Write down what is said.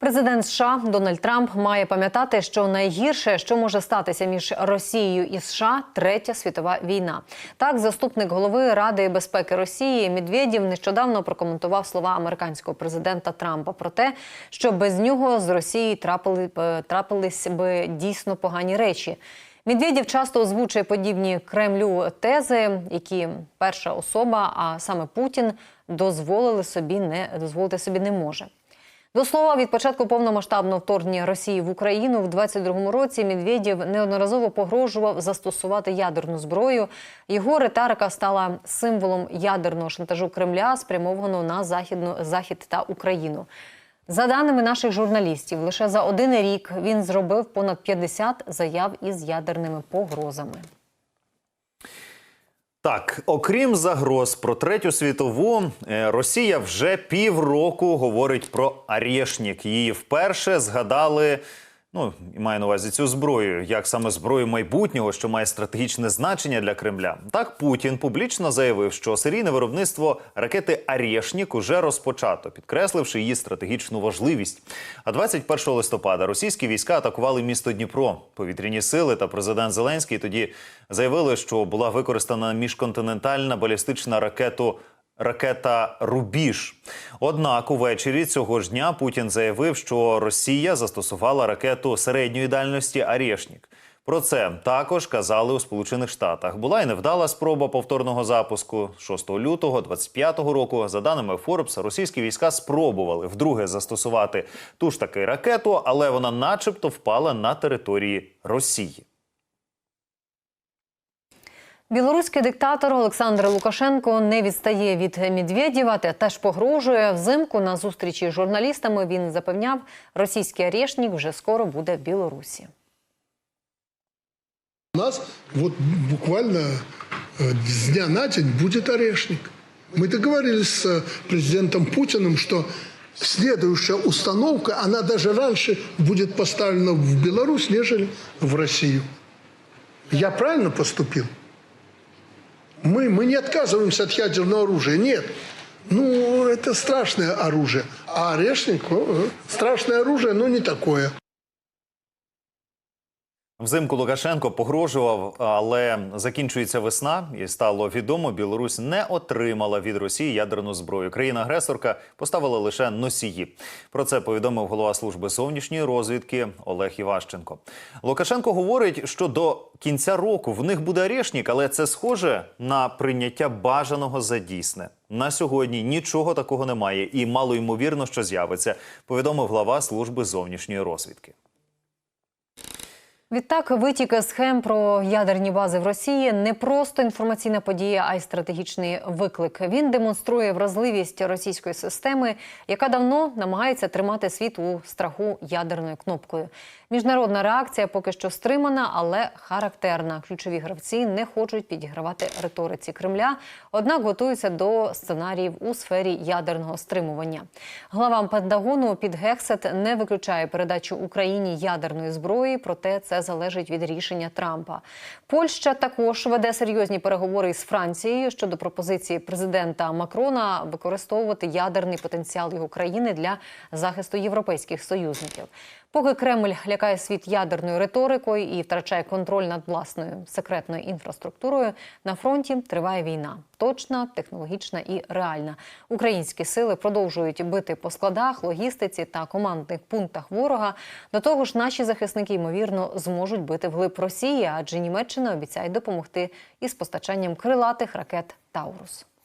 Президент США Дональд Трамп має пам'ятати, що найгірше, що може статися між Росією і США, третя світова війна. Так, заступник голови Ради безпеки Росії Медведєв нещодавно прокоментував слова американського президента Трампа про те, що без нього з Росії трапили трапились би дійсно погані речі. Медведєв часто озвучує подібні Кремлю тези, які перша особа, а саме Путін, дозволили собі не дозволити собі не може. До слова, від початку повномасштабного вторгнення Росії в Україну в 22-му році Медведєв неодноразово погрожував застосувати ядерну зброю. Його риторика стала символом ядерного шантажу Кремля, спрямованого на західну захід та Україну. За даними наших журналістів, лише за один рік він зробив понад 50 заяв із ядерними погрозами. Так, окрім загроз про третю світову, е, Росія вже півроку говорить про Арєшнік. Її вперше згадали. Ну, і маю на увазі цю зброю, як саме зброю майбутнього, що має стратегічне значення для Кремля. Так Путін публічно заявив, що серійне виробництво ракети Арєшнік уже розпочато, підкресливши її стратегічну важливість. А 21 листопада російські війська атакували місто Дніпро. Повітряні сили та президент Зеленський тоді заявили, що була використана міжконтинентальна балістична ракету ракета Рубіж. Однак увечері цього ж дня Путін заявив, що Росія застосувала ракету середньої дальності Арєшнік. Про це також казали у Сполучених Штатах. Була й невдала спроба повторного запуску 6 лютого 25-го року. За даними Форбса, російські війська спробували вдруге застосувати ту ж таки ракету, але вона, начебто, впала на території Росії. Білоруський диктатор Олександр Лукашенко не відстає від Медведєва та теж погрожує взимку на зустрічі з журналістами. Він запевняв, російський арешнік вже скоро буде в Білорусі. У нас вот буквально э, с дня на день будет орешник. Мы договорились с э, президентом Путиным, что следующая установка, она даже раньше будет поставлена в Беларусь, нежели в Россию. Я правильно поступил? Мы, мы не отказываемся от ядерного оружия, нет. Ну, это страшное оружие. А орешник э, – страшное оружие, но не такое. Взимку Лукашенко погрожував, але закінчується весна, і стало відомо, Білорусь не отримала від Росії ядерну зброю. Країна-агресорка поставила лише носії. Про це повідомив голова служби зовнішньої розвідки Олег Іващенко. Лукашенко говорить, що до кінця року в них буде орешник, але це схоже на прийняття бажаного за дійсне. На сьогодні нічого такого немає, і мало ймовірно, що з'явиться. Повідомив глава служби зовнішньої розвідки. Відтак, витік схем про ядерні бази в Росії не просто інформаційна подія, а й стратегічний виклик. Він демонструє вразливість російської системи, яка давно намагається тримати світ у страху ядерною кнопкою. Міжнародна реакція поки що стримана, але характерна. Ключові гравці не хочуть підігравати риториці Кремля, однак готуються до сценаріїв у сфері ядерного стримування. Глава Пентагону під Гексет не виключає передачу Україні ядерної зброї, проте це залежить від рішення Трампа. Польща також веде серйозні переговори з Францією щодо пропозиції президента Макрона використовувати ядерний потенціал його країни для захисту європейських союзників. Поки Кремль лякає світ ядерною риторикою і втрачає контроль над власною секретною інфраструктурою, на фронті триває війна. Точна, технологічна і реальна. Українські сили продовжують бити по складах, логістиці та командних пунктах ворога. До того ж, наші захисники ймовірно зможуть бити вглиб Росії, адже Німеччина обіцяє допомогти із постачанням крилатих ракет Таурус.